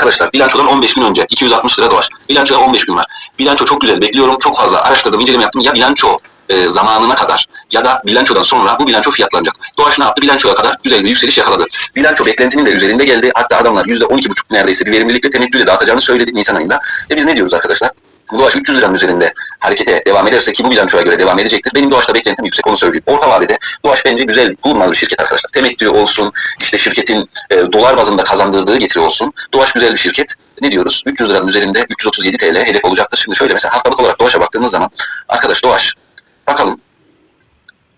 Arkadaşlar bilançodan 15 gün önce 260 lira Doğaç. Bilançoda 15 gün var. Bilanço çok güzel. Bekliyorum. Çok fazla araştırdım, inceleme yaptım. Ya bilanço e, zamanına kadar ya da bilançodan sonra bu bilanço fiyatlanacak. Doğaç ne yaptı? Bilançoya kadar güzel bir yükseliş yakaladı. Bilanço beklentinin de üzerinde geldi. Hatta adamlar %12,5 neredeyse bir verimlilikle temettüyle dağıtacağını söyledi Nisan ayında. E biz ne diyoruz arkadaşlar? Doğaç 300 liranın üzerinde harekete devam ederse ki bu bilançoya göre devam edecektir. Benim Doğaç'ta beklentim yüksek onu söyleyeyim. Orta vadede Doğaç bence güzel bulunmaz bir şirket arkadaşlar. Temettü olsun, işte şirketin e, dolar bazında kazandırdığı getiri olsun. Doğaç güzel bir şirket. Ne diyoruz? 300 liranın üzerinde 337 TL hedef olacaktır. Şimdi şöyle mesela haftalık olarak Doğaç'a baktığımız zaman arkadaş Doğaç bakalım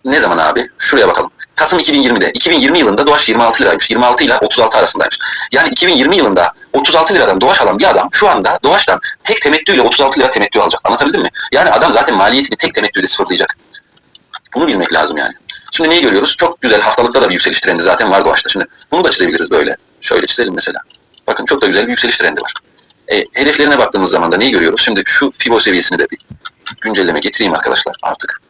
ne zaman abi? Şuraya bakalım. Kasım 2020'de. 2020 yılında Doğaç 26 liraymış. 26 ile 36 arasındaymış. Yani 2020 yılında 36 liradan Doğaç alan bir adam şu anda Doğaç'tan tek temettüyle 36 lira temettü alacak. Anlatabildim mi? Yani adam zaten maliyetini tek temettüyle sıfırlayacak. Bunu bilmek lazım yani. Şimdi neyi görüyoruz? Çok güzel haftalıkta da bir yükseliş trendi zaten var Doğaç'ta. Şimdi bunu da çizebiliriz böyle. Şöyle çizelim mesela. Bakın çok da güzel bir yükseliş trendi var. E, hedeflerine baktığımız zaman da neyi görüyoruz? Şimdi şu Fibo seviyesini de bir güncelleme getireyim arkadaşlar artık.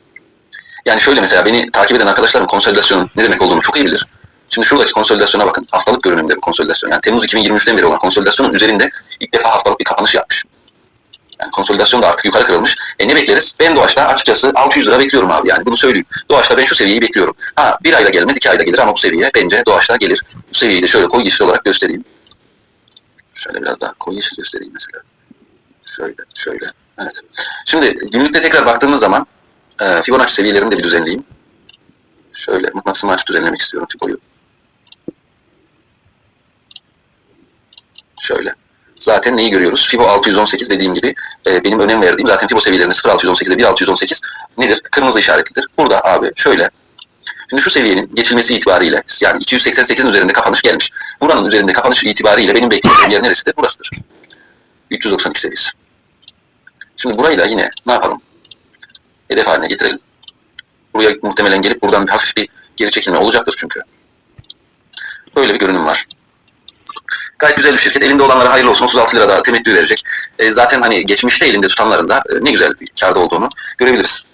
Yani şöyle mesela beni takip eden arkadaşlarım konsolidasyonun ne demek olduğunu çok iyi bilir. Şimdi şuradaki konsolidasyona bakın. Haftalık görünümde bir konsolidasyon. Yani Temmuz 2023'ten beri olan konsolidasyonun üzerinde ilk defa haftalık bir kapanış yapmış. Yani konsolidasyon da artık yukarı kırılmış. E ne bekleriz? Ben Doğaç'ta açıkçası 600 lira bekliyorum abi yani bunu söyleyeyim. Doğaç'ta ben şu seviyeyi bekliyorum. Ha bir ayda gelmez iki ayda gelir ama bu seviye bence Doğaç'ta gelir. Bu seviyeyi de şöyle koyu yeşil olarak göstereyim. Şöyle biraz daha koyu yeşil göstereyim mesela. Şöyle şöyle. Evet. Şimdi günlükte tekrar baktığımız zaman e, Fibonacci seviyelerini de bir düzenleyeyim. Şöyle mıknatıs maç düzenlemek istiyorum Fibo'yu. Şöyle. Zaten neyi görüyoruz? Fibo 618 dediğim gibi e, benim önem verdiğim zaten Fibo seviyelerinde 0.618 ile 1.618 nedir? Kırmızı işaretlidir. Burada abi şöyle. Şimdi şu seviyenin geçilmesi itibariyle yani 288'in üzerinde kapanış gelmiş. Buranın üzerinde kapanış itibariyle benim beklediğim yer neresidir? Burasıdır. 392 seviyesi. Şimdi burayı da yine ne yapalım? Hedef haline getirelim. Buraya muhtemelen gelip buradan bir hafif bir geri çekilme olacaktır çünkü. Böyle bir görünüm var. Gayet güzel bir şirket. Elinde olanlara hayırlı olsun. 36 lira da temettü verecek. E, zaten hani geçmişte elinde tutanların da e, ne güzel bir karda olduğunu görebiliriz.